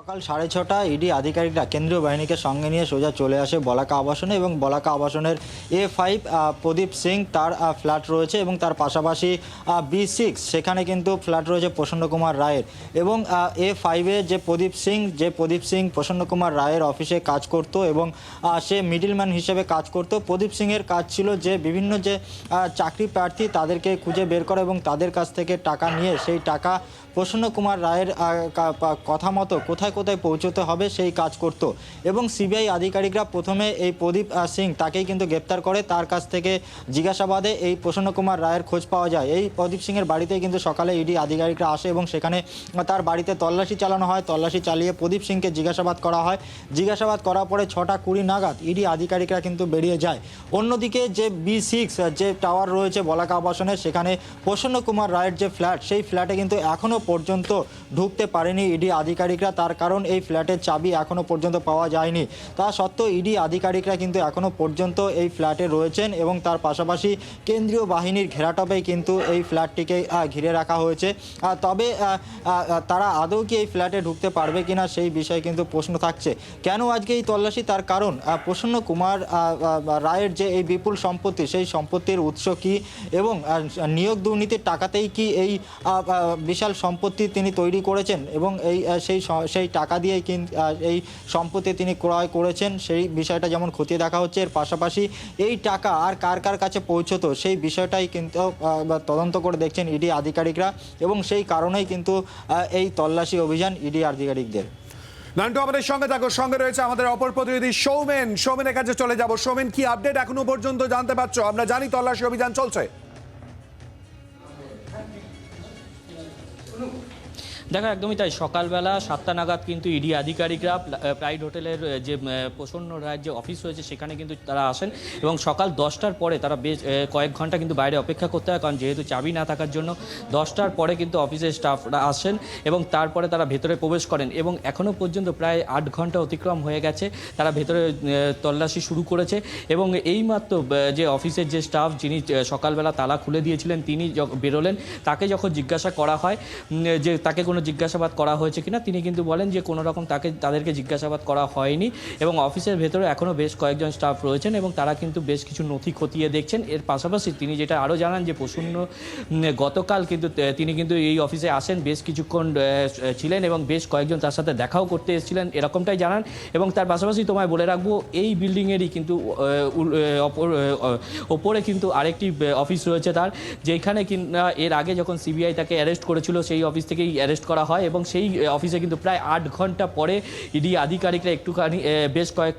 সকাল সাড়ে ছটা, ইডি আধিকারিকরা কেন্দ্রীয় বাহিনীকে সঙ্গে নিয়ে সোজা চলে আসে বলাকা আবাসনে এবং বলাকা আবাসনের এ ফাইভ প্রদীপ সিং তার ফ্ল্যাট রয়েছে এবং তার পাশাপাশি বি সিক্স সেখানে কিন্তু ফ্ল্যাট রয়েছে প্রসন্ন কুমার রায়ের এবং এ ফাইভে যে প্রদীপ সিং, যে প্রদীপ সিং প্রসন্ন কুমার রায়ের অফিসে কাজ করত এবং সে মিডিলম্যান হিসেবে কাজ করত। প্রদীপ সিংয়ের কাজ ছিল যে বিভিন্ন যে চাকরি প্রার্থী তাদেরকে খুঁজে বের করা এবং তাদের কাছ থেকে টাকা নিয়ে সেই টাকা প্রসন্ন কুমার রায়ের কথা মতো কোথায় কোথায় কোথায় পৌঁছতে হবে সেই কাজ করত। এবং সিবিআই আধিকারিকরা প্রথমে এই প্রদীপ সিং তাকেই কিন্তু গ্রেপ্তার করে। তার কাছ থেকে জিজ্ঞাসাবাদে এই প্রসন্ন কুমার রায়ের খোঁজ পাওয়া যায়। এই প্রদীপ সিংয়ের বাড়িতে কিন্তু সকালে ইডি আধিকারিকরা আসে এবং সেখানে তার বাড়িতে তল্লাশি চালানো হয়। তল্লাশি চালিয়ে প্রদীপ সিংকে জিজ্ঞাসাবাদ করা হয়। জিজ্ঞাসাবাদ করার পরে ছটা কুড়ি নাগাদ ইডি আধিকারিকরা কিন্তু বেরিয়ে যায়। অন্যদিকে যে বি সিক্স যে টাওয়ার রয়েছে বলাকা আবাসনের সেখানে প্রসন্ন কুমার রায়ের যে ফ্ল্যাট, সেই ফ্ল্যাটে কিন্তু এখনও পর্যন্ত ঢুকতে পারেনি ইডি আধিকারিকরা। তার কারণ এই ফ্ল্যাটের চাবি এখনও পর্যন্ত পাওয়া যায়নি। তা সত্ত্বেও ইডি আধিকারিকরা কিন্তু এখনও পর্যন্ত এই ফ্ল্যাটে রয়েছেন এবং তার পাশাপাশি কেন্দ্রীয় বাহিনীর ঘেরাটপেই কিন্তু এই ফ্ল্যাটটিকে ঘিরে রাখা হয়েছে। তবে তারা আদৌ কি এই ফ্ল্যাটে ঢুকতে পারবে কিনা সেই বিষয়ে কিন্তু প্রশ্ন থাকছে। কেন আজকে এই তল্লাশি? তার কারণ প্রসন্ন কুমার রায়ের যে এই বিপুল সম্পত্তি, সেই সম্পত্তির উৎস কি এবং নিয়োগ দুর্নীতির টাকাতেই কি এই বিশাল সম্পত্তি তিনি তৈরি করেছেন এবং এই সেই সেই টাকা দিয়েই কিন- এই সম্পত্তি তিনি ক্রয় করেছেন সেই বিষয়টা যেমন খতিয়ে দেখা হচ্ছে এর পাশাপাশি এই টাকা আর কার কার কাছে পৌঁছতো সেই বিষয়টাই কিন্তু তদন্ত করে দেখছেন ইডি আধিকারিকরা এবং সেই কারণেই কিন্তু এই তল্লাশি অভিযান ইডি আধিকারিকদের। নান্টু আমাদের সঙ্গে থাকো। সঙ্গে রয়েছে আমাদের অপর প্রতিনিধি সৌমেন। সৌমেনের কাছে চলে যাব। সৌমেন কি আপডেট এখনও পর্যন্ত জানতে পারছ? আমরা জানি তল্লাশি অভিযান চলছে। দেখো, একদমই তাই। সকালবেলা সাতটা নাগাদ কিন্তু ইডি আধিকারিকরা প্রাইড হোটেলের যে প্রসন্ন রায়ের যে অফিস রয়েছে, সেখানে কিন্তু তারা আসেন এবং সকাল দশটার পরে তারা বেশ কয়েক ঘণ্টা কিন্তু বাইরে অপেক্ষা করতে হয়, কারণ যেহেতু চাবি না থাকার জন্য দশটার পরে কিন্তু অফিসের স্টাফরা আসেন এবং তারপরে তারা ভেতরে প্রবেশ করেন এবং এখনও পর্যন্ত প্রায় আট ঘণ্টা অতিক্রম হয়ে গেছে। তারা ভেতরে তল্লাশি শুরু করেছে এবং এইমাত্র যে অফিসের যে স্টাফ যিনি সকালবেলা তালা খুলে দিয়েছিলেন, তিনি বেরোলেন, তাকে যখন জিজ্ঞাসা করা হয় যে তাকে কোনো জিজ্ঞাসাবাদ করা হয়েছে কিনা, তিনি কিন্তু বলেন যে কোনো রকম তাকে, তাদেরকে জিজ্ঞাসাবাদ করা হয়নি এবং অফিসের ভেতরে এখনও বেশ কয়েকজন স্টাফ রয়েছেন এবং তারা কিন্তু বেশ কিছু নথি খতিয়ে দেখছেন। এর পাশাপাশি তিনি যেটা আরও জানান যে প্রসন্ন গতকাল কিন্তু তিনি কিন্তু এই অফিসে আসেন, বেশ কিছুক্ষণ ছিলেন এবং বেশ কয়েকজন তার সাথে দেখাও করতে এসেছিলেন, এরকমটাই জানান এবং তার পাশাপাশি তোমায় বলে রাখব, এই বিল্ডিংয়েরই কিন্তু ওপরে কিন্তু আরেকটি অফিস রয়েছে তার, যেখানে কিনা এর আগে যখন সিবিআই তাকে অ্যারেস্ট করেছিল, সেই অফিস থেকেই অ্যারেস্ট করা হয় এবং সেই অফিসে কিন্তু প্রায় আট ঘণ্টা পরে ইডি আধিকারিকরা একটুখানি বেশ কয়েক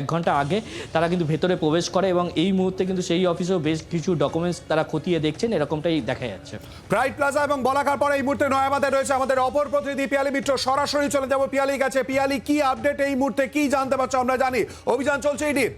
এক ঘণ্টা আগে তারা কিন্তু ভেতরে প্রবেশ করে এবং এই মুহূর্তে কিন্তু সেই অফিসেও বেশ কিছু ডকুমেন্টস তারা খতিয়ে দেখছেন, এরকমটাই দেখা যাচ্ছে। প্রাইড প্লাজা এবং বলাকার পরে এই মুহূর্তে নয়াবাদে রয়েছে আমাদের অপর প্রতিনিধি পিয়ালি মিত্র। সরাসরি চলে যাব পিয়ালির কাছে। পিয়ালি, কি আপডেট এই মুহূর্তে? কি জানতে পারছ আমরা জানি। অভিযান চলছে ইডির।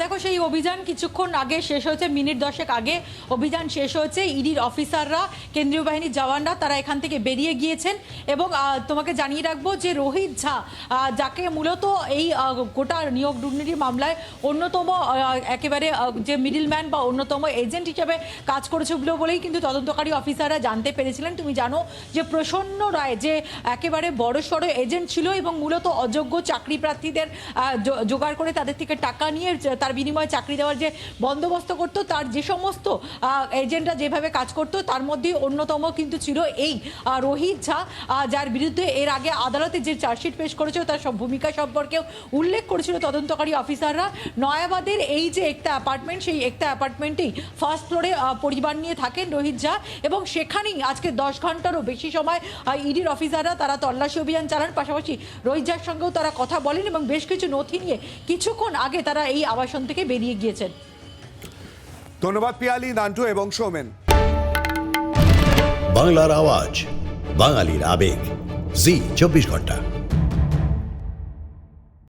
দেখো, সেই অভিযান কিছুক্ষণ আগে শেষ হয়েছে, মিনিট দশেক আগে অভিযান শেষ হয়েছে। ইডির অফিসাররা, কেন্দ্রীয় বাহিনীর জওয়ানরা, তারা এখান থেকে বেরিয়ে গিয়েছেন এবং তোমাকে জানিয়ে রাখব যে রোহিত ঝা যাকে মূলত এই গোটা নিয়োগ দুর্নীতির মামলায় অন্যতম একেবারে যে মিডিলম্যান বা অন্যতম এজেন্ট হিসেবে কাজ করেছিল বলেই কিন্তু তদন্তকারী অফিসাররা জানতে পেরেছিলেন। তুমি জানো যে প্রসন্ন রায় যে একেবারে বড় সড়ো এজেন্ট ছিল এবং মূলত অযোগ্য চাকরি প্রার্থীদের জোগাড় করে তাদের থেকে টাকা নিয়ে তার বিনিময়ে চাকরি দেওয়ার যে বন্দোবস্ত করতো, তার যে সমস্ত এজেন্টরা যেভাবে কাজ করতো, তার মধ্যে অন্যতম কিন্তু ছিল এই রোহিত ঝা যার বিরুদ্ধে এর আগে আদালতে যে চার্জশিট পেশ করেছিল, তার সব ভূমিকা সম্পর্কেও উল্লেখ করেছিল তদন্তকারী অফিসাররা নয়াবাদের এই যে একটা অ্যাপার্টমেন্ট সেই একটা অ্যাপার্টমেন্টেই ফার্স্ট ফ্লোরে পরিবার নিয়ে থাকেন রোহিত ঝা এবং সেখানেই আজকে দশ ঘন্টারও বেশি সময় ইডির অফিসাররা তারা তল্লাশি অভিযান চালান। পাশাপাশি রোহিত ঝার সঙ্গেও তারা কথা বলেন এবং বেশ কিছু নথি নিয়ে কিছুক্ষণ আগে তারা এই আবাসন থেকে বেরিয়ে গিয়েছেন। ধন্যবাদ পিয়ালি নান্টু এবং সৌমেন। বাংলার আওয়াজ বাঙালির আবেগ। জি চব্বিশ ঘণ্টা।